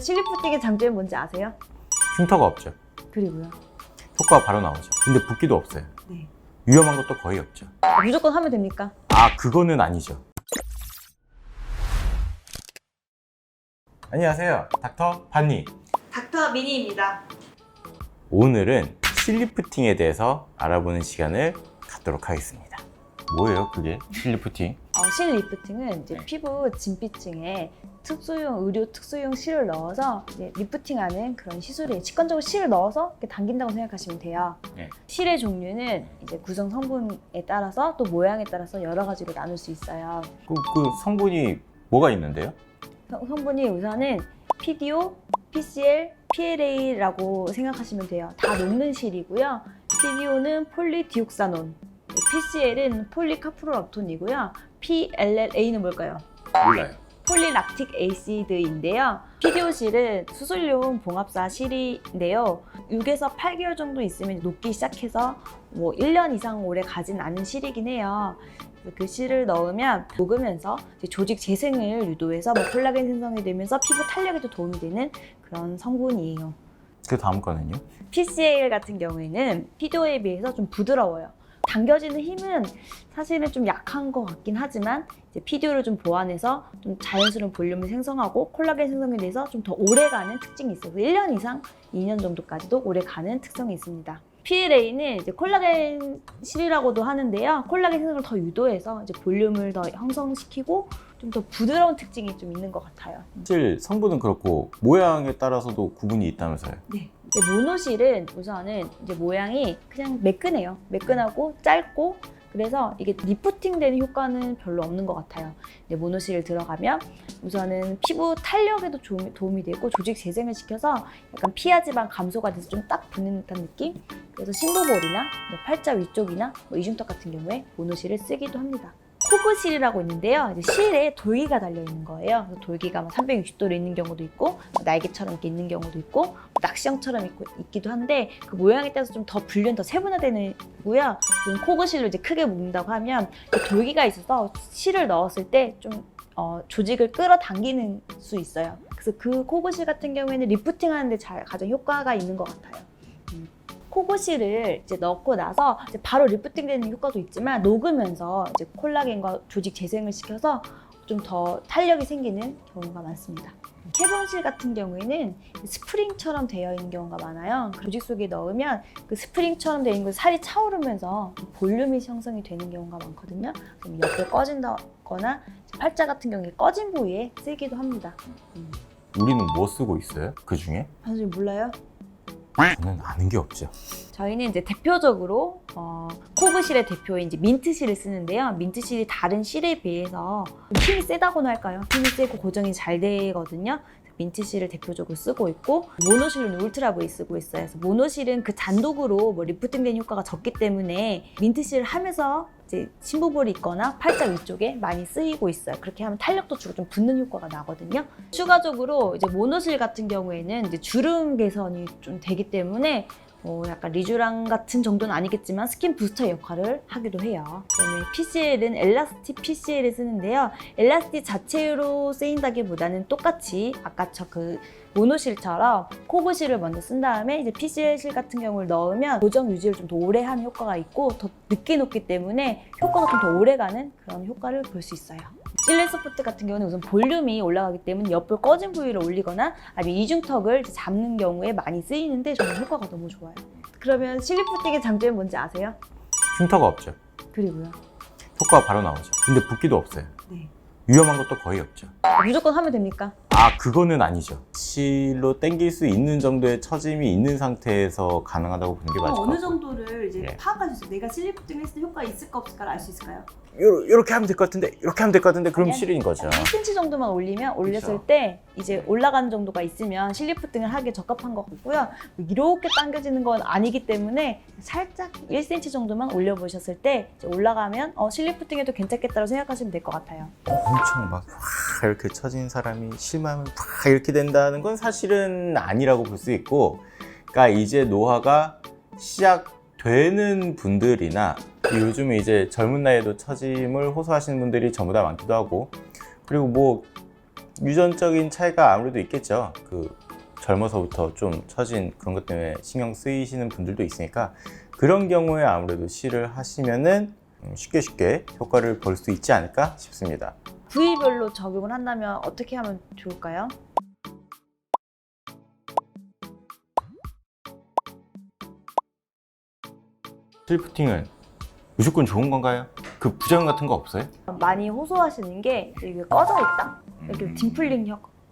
실리프팅의 장점이 뭔지 아세요? 흉터가 없죠. 그리고요. 효과가 바로 나오죠. 근데 붓기도 없어요. 네. 위험한 것도 거의 없죠. 무조건 하면 됩니까? 아, 그거는 아니죠. 안녕하세요. 닥터 반니. 닥터 미니입니다. 오늘은 실리프팅에 대해서 알아보는 시간을 갖도록 하겠습니다. 뭐예요, 그게? 실리프팅? 어, 실 리프팅은 이제 네. 피부 진피층에 특수용 의료 특수용 실을 넣어서 이제 리프팅하는 그런 시술이에요. 직관적으로 실을 넣어서 이렇게 당긴다고 생각하시면 돼요. 네. 실의 종류는 이제 구성 성분에 따라서 또 모양에 따라서 여러 가지로 나눌 수 있어요. 그, 그 성분이 뭐가 있는데요? 성- 성분이 우선은 PDO, PCL, PLA라고 생각하시면 돼요. 다 녹는 실이고요. PDO는 폴리디옥사논, PCL은 폴리카프로락톤이고요. PLLA는 뭘까요? 몰라요. 폴리락틱 에이시드인데요. PDO실은 수술용 봉합사 실인데요. 6에서 8개월 정도 있으면 녹기 시작해서 뭐 1년 이상 오래 가진 않은 실이긴 해요. 그 실을 넣으면 녹으면서 조직 재생을 유도해서 뭐 콜라겐 생성이 되면서 피부 탄력에도 도움이 되는 그런 성분이에요. 그 다음 거는요? PCL 같은 경우에는 PDO에 비해서 좀 부드러워요. 당겨지는 힘은 사실은 좀 약한 것 같긴 하지만 이제 PDO를 좀 보완해서 좀 자연스러운 볼륨을 생성하고 콜라겐 생성에 대해서 좀 더 오래가는 특징이 있어요. 1년 이상, 2년 정도까지도 오래가는 특성이 있습니다. PLA는 이제 콜라겐 실이라고도 하는데요. 콜라겐 생성을 더 유도해서 이제 볼륨을 더 형성시키고 좀 더 부드러운 특징이 좀 있는 것 같아요. 사실 성분은 그렇고 모양에 따라서도 구분이 있다면서요. 네. 모노실은 우선은 이제 모양이 그냥 매끈해요. 매끈하고 짧고 그래서 이게 리프팅 되는 효과는 별로 없는 것 같아요. 이제 모노실 들어가면 우선은 피부 탄력에도 조- 도움이 되고 조직 재생을 시켜서 약간 피하지방 감소가 돼서 좀 딱 붙는 듯한 느낌? 그래서 심부볼이나 뭐 팔자 위쪽이나 뭐 이중턱 같은 경우에 모노실을 쓰기도 합니다. 코브실이라고 있는데요. 실에 돌기가 달려 있는 거예요. 돌기가 360도로 있는 경우도 있고 뭐 날개처럼 이렇게 있는 경우도 있고 뭐 낚시형처럼 있고, 있기도 한데 그 모양에 따라서 좀 더 분류는 더 세분화되는고요. 무슨 코브실로 이제 크게 묶는다고 하면 그 돌기가 있어서 실을 넣었을 때좀 어, 조직을 끌어당기는 수 있어요. 그래서 그 코브실 같은 경우에는 리프팅하는데 잘 가장 효과가 있는 것 같아요. 음. 코고실을 이제 넣고 나서 이제 바로 리프팅 되는 효과도 있지만 녹으면서 이제 콜라겐과 조직 재생을 시켜서 좀 더 탄력이 생기는 경우가 많습니다. 캐본실 같은 경우에는 스프링처럼 되어 있는 경우가 많아요. 조직 속에 넣으면 그 스프링처럼 되어 있는 거 살이 차오르면서 볼륨이 형성이 되는 경우가 많거든요. 그럼 옆에 꺼진다거나 팔자 같은 경우에 꺼진 부위에 쓰기도 합니다. 음. 우리는 뭐 쓰고 있어요? 그 중에? 선생님 몰라요? 저는 아는 게 없죠. 저희는 이제 대표적으로 어, 코브실의 대표인 이제 민트실을 쓰는데요. 민트실이 다른 실에 비해서 좀 힘이 세다고나 할까요? 힘이 세고 고정이 잘 되거든요. 민트실을 대표적으로 쓰고 있고 모노실은 울트라 V 쓰고 있어요. 그래서 모노실은 그 단독으로 뭐 리프팅된 효과가 적기 때문에 민트실을 하면서 이제 심부볼이 있거나 팔자 위쪽에 많이 쓰이고 있어요. 그렇게 하면 탄력도 주고 좀 붙는 효과가 나거든요. 추가적으로 이제 모노실 같은 경우에는 이제 주름 개선이 좀 되기 때문에 뭐 약간 리쥬랑 같은 정도는 아니겠지만 스킨 부스터 역할을 하기도 해요. 그다음에 PCL은 엘라스틱 PCL을 쓰는데요. 엘라스틱 자체로 쓰인다기보다는 똑같이 아까 저 그 모노실처럼 코브실을 먼저 쓴 다음에 이제 PCL 같은 경우를 넣으면 고정 유지를 좀 더 오래 하는 효과가 있고 더 늦게 녹기 때문에 효과가 좀 더 오래 가는 그런 효과를 볼 수 있어요. 실내 소프트 같은 경우는 우선 볼륨이 올라가기 때문에 옆을 꺼진 부위를 올리거나 아니면 이중턱을 잡는 경우에 많이 쓰이는데 저는 효과가 너무 좋아요. 그러면 실리프팅의 장점이 뭔지 아세요? 흉터가 없죠. 그리고요. 효과가 바로 나오죠. 근데 붓기도 없어요. 네. 위험한 것도 거의 없죠. 무조건 하면 됩니까? 아, 그거는 아니죠. 실로 당길 수 있는 정도의 처짐이 있는 상태에서 가능하다고 보는 게 맞을 것 어느 같고. 정도를 이제 네. 파악할 수 있어요? 내가 실리프팅 했을 때 효과가 있을까 없을까를 알 수 있을까요? 요, 요렇게 하면 될 것 같은데, 이렇게 하면 될 것 같은데, 그럼 아니, 실인 거죠. 1cm 정도만 올리면 올렸을 그쵸. 때 이제 올라가는 정도가 있으면 실리프팅을 하기에 적합한 것 같고요. 이렇게 당겨지는 건 아니기 때문에 살짝 1cm 정도만 올려보셨을 때 이제 올라가면 어, 실리프팅해도 괜찮겠다고 생각하시면 될 것 같아요. 엄청 막, 확 이렇게 처진 사람이 실 마면 확 이렇게 된다는 건 사실은 아니라고 볼 수 있고, 그러니까 이제 노화가 시작되는 분들이나 요즘에 이제 젊은 나이에도 처짐을 호소하시는 분들이 전부 다 많기도 하고, 그리고 뭐 유전적인 차이가 아무래도 있겠죠. 그 젊어서부터 좀 처진 그런 것 때문에 신경 쓰이시는 분들도 있으니까 그런 경우에 아무래도 C를 하시면은 음, 쉽게 쉽게 효과를 볼 수 있지 않을까 싶습니다. 부위별로 적용을 한다면 어떻게 하면 좋을까요? 실프팅은 무조건 좋은 건가요? 그 부작용 같은 거 없어요? 많이 호소하시는 게 이게 꺼져 있다. 이렇게 음. dim플링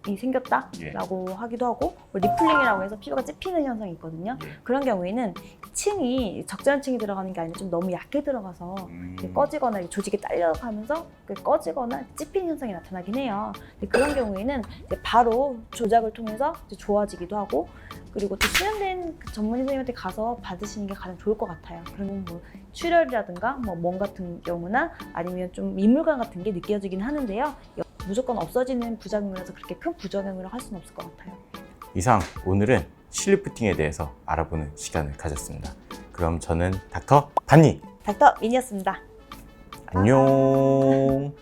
이 생겼다라고 하기도 하고 뭐 리플링이라고 해서 피부가 찝히는 현상이 있거든요. 예. 그런 경우에는 층이 적절한 층이 들어가는 게 아니라 좀 너무 얇게 들어가서 음. 꺼지거나 조직이 딸려가면서 그게 꺼지거나 찝히는 현상이 나타나긴 해요. 그런 경우에는 바로 조작을 통해서 좋아지기도 하고 그리고 또 수련된 그 전문 선생님한테 가서 받으시는 게 가장 좋을 것 같아요. 그러면 뭐 출혈이라든가 뭐멍 같은 경우나 아니면 좀 민물감 같은 게 느껴지긴 하는데요. 무조건 없어지는 부작용이라서 그렇게 큰 부작용이라고 할 수는 없을 것 같아요. 이상 오늘은 실리프팅에 대해서 알아보는 시간을 가졌습니다. 그럼 저는 닥터 반니 닥터 민이었습니다. 안녕.